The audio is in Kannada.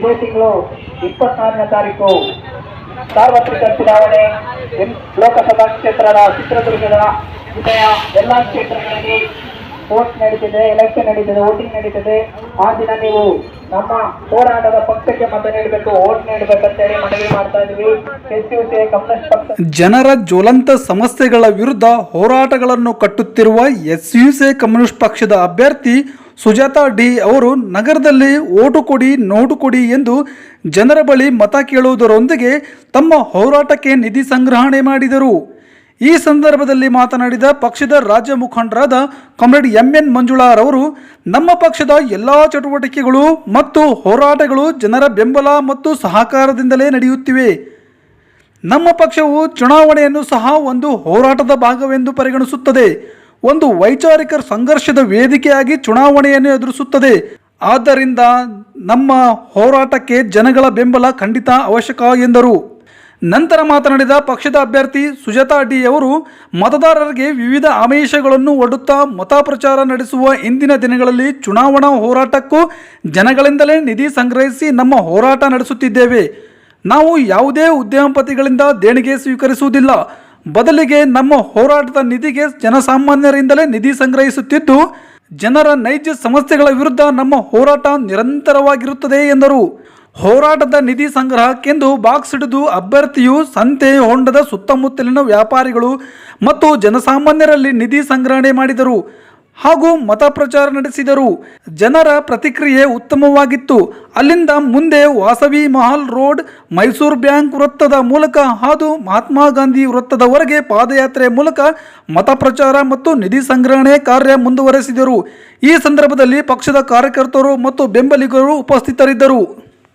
ಇದೇ ತಿಂಗಳು ಇಪ್ಪತ್ನಾಲ್ಕನೇ ತಾರೀಕು, ಸಾರ್ವತ್ರಿಕ ಚುನಾವಣೆ ಲೋಕಸಭಾ ಕ್ಷೇತ್ರದ ಚಿತ್ರದುರ್ಗದ ಜಿಲ್ಲೆಯ ಎಲ್ಲ ಕ್ಷೇತ್ರಗಳಲ್ಲಿ ಓಟ್ ನಡೀತಿದೆ ಎಲೆಕ್ಷನ್ ನಡೀತಿದೆ ವೋಟಿಂಗ್ ನಡೀತಿದೆ. ಆ ದಿನ ನೀವು ನಮ್ಮ ಹೋರಾಟದ ಪಕ್ಷಕ್ಕೆ ಮತ ನೀಡಬೇಕು ವೋಟ್ ನೀಡಬೇಕಂತೇಳಿ ಮನವಿ ಮಾಡ್ತಾ ಯು ಸಿ ಕಮ್ಯುನಿಸ್ಟ್ ಪಕ್ಷ ಜನರ ಜ್ವಲಂತ ಸಮಸ್ಯೆಗಳ ವಿರುದ್ಧ ಹೋರಾಟಗಳನ್ನು ಕಟ್ಟುತ್ತಿರುವ ಎಸ್ ಯು ಸಿ ಕಮ್ಯುನಿಸ್ಟ್ ಪಕ್ಷದ ಅಭ್ಯರ್ಥಿ ಸುಜಾತಾ ಡಿ ಅವರು ನಗರದಲ್ಲಿ ಓಟು ಕೊಡಿ, ನೋಟು ಕೊಡಿ ಎಂದು ಜನರ ಬಳಿ ಮತ ಕೇಳುವುದರೊಂದಿಗೆ ತಮ್ಮ ಹೋರಾಟಕ್ಕೆ ನಿಧಿ ಸಂಗ್ರಹಣೆ ಮಾಡಿದರು. ಈ ಸಂದರ್ಭದಲ್ಲಿ ಮಾತನಾಡಿದ ಪಕ್ಷದ ರಾಜ್ಯ ಮುಖಂಡರಾದ ಕಾಮ್ರೇಡ್ ಎಂಎನ್ ಮಂಜುಳಾರವರು ನಮ್ಮ ಪಕ್ಷದ ಎಲ್ಲ ಚಟುವಟಿಕೆಗಳು ಮತ್ತು ಹೋರಾಟಗಳು ಜನರ ಬೆಂಬಲ ಮತ್ತು ಸಹಕಾರದಿಂದಲೇ ನಡೆಯುತ್ತಿವೆ. ನಮ್ಮ ಪಕ್ಷವು ಚುನಾವಣೆಯನ್ನು ಸಹ ಒಂದು ಹೋರಾಟದ ಭಾಗವೆಂದು ಪರಿಗಣಿಸುತ್ತದೆ. ಒಂದು ವೈಚಾರಿಕ ಸಂಘರ್ಷದ ವೇದಿಕೆಯಾಗಿ ಚುನಾವಣೆಯನ್ನು ಎದುರಿಸುತ್ತದೆ. ಆದ್ದರಿಂದ ನಮ್ಮ ಹೋರಾಟಕ್ಕೆ ಜನಗಳ ಬೆಂಬಲ ಖಂಡಿತ ಅವಶ್ಯಕ ಎಂದರು. ನಂತರ ಮಾತನಾಡಿದ ಪಕ್ಷದ ಅಭ್ಯರ್ಥಿ ಸುಜಾತಾ ಡಿ ಅವರು, ಮತದಾರರಿಗೆ ವಿವಿಧ ಆಮಿಷಗಳನ್ನು ಒಡ್ಡುತ್ತಾ ಮತ ಪ್ರಚಾರ ನಡೆಸುವ ಇಂದಿನ ದಿನಗಳಲ್ಲಿ ಚುನಾವಣಾ ಹೋರಾಟಕ್ಕೂ ಜನಗಳಿಂದಲೇ ನಿಧಿ ಸಂಗ್ರಹಿಸಿ ನಮ್ಮ ಹೋರಾಟ ನಡೆಸುತ್ತಿದ್ದೇವೆ. ನಾವು ಯಾವುದೇ ಉದ್ಯಮಪತಿಗಳಿಂದ ದೇಣಿಗೆ ಸ್ವೀಕರಿಸುವುದಿಲ್ಲ. ಬದಲಿಗೆ ನಮ್ಮ ಹೋರಾಟದ ನಿಧಿಗೆ ಜನಸಾಮಾನ್ಯರಿಂದಲೇ ನಿಧಿ ಸಂಗ್ರಹಿಸುತ್ತಿದ್ದು, ಜನರ ನೈಜ ಸಮಸ್ಯೆಗಳ ವಿರುದ್ಧ ನಮ್ಮ ಹೋರಾಟ ನಿರಂತರವಾಗಿರುತ್ತದೆ ಎಂದರು. ಹೋರಾಟದ ನಿಧಿ ಸಂಗ್ರಹಕ್ಕೆಂದು ಬಾಕ್ಸ್ ಹಿಡಿದು ಅಭ್ಯರ್ಥಿಯು ಸಂತೆ ಹೊಂಡದ ಸುತ್ತಮುತ್ತಲಿನ ವ್ಯಾಪಾರಿಗಳು ಮತ್ತು ಜನಸಾಮಾನ್ಯರಲ್ಲಿ ನಿಧಿ ಸಂಗ್ರಹಣೆ ಮಾಡಿದರು. ಹಾಗೂ ಮತ ಪ್ರಚಾರ ನಡೆಸಿದರು. ಜನರ ಪ್ರತಿಕ್ರಿಯೆ ಉತ್ತಮವಾಗಿತ್ತು. ಅಲ್ಲಿಂದ ಮುಂದೆ ವಾಸವಿ ಮಹಲ್ ರೋಡ್, ಮೈಸೂರು ಬ್ಯಾಂಕ್ ವೃತ್ತದ ಮೂಲಕ ಹಾದು ಮಹಾತ್ಮ ಗಾಂಧಿ ವೃತ್ತದವರೆಗೆ ಪಾದಯಾತ್ರೆ ಮೂಲಕ ಮತ ಪ್ರಚಾರ ಮತ್ತು ನಿಧಿ ಸಂಗ್ರಹಣೆ ಕಾರ್ಯ ಮುಂದುವರೆಸಿದರು. ಈ ಸಂದರ್ಭದಲ್ಲಿ ಪಕ್ಷದ ಕಾರ್ಯಕರ್ತರು ಮತ್ತು ಬೆಂಬಲಿಗರು ಉಪಸ್ಥಿತರಿದ್ದರು.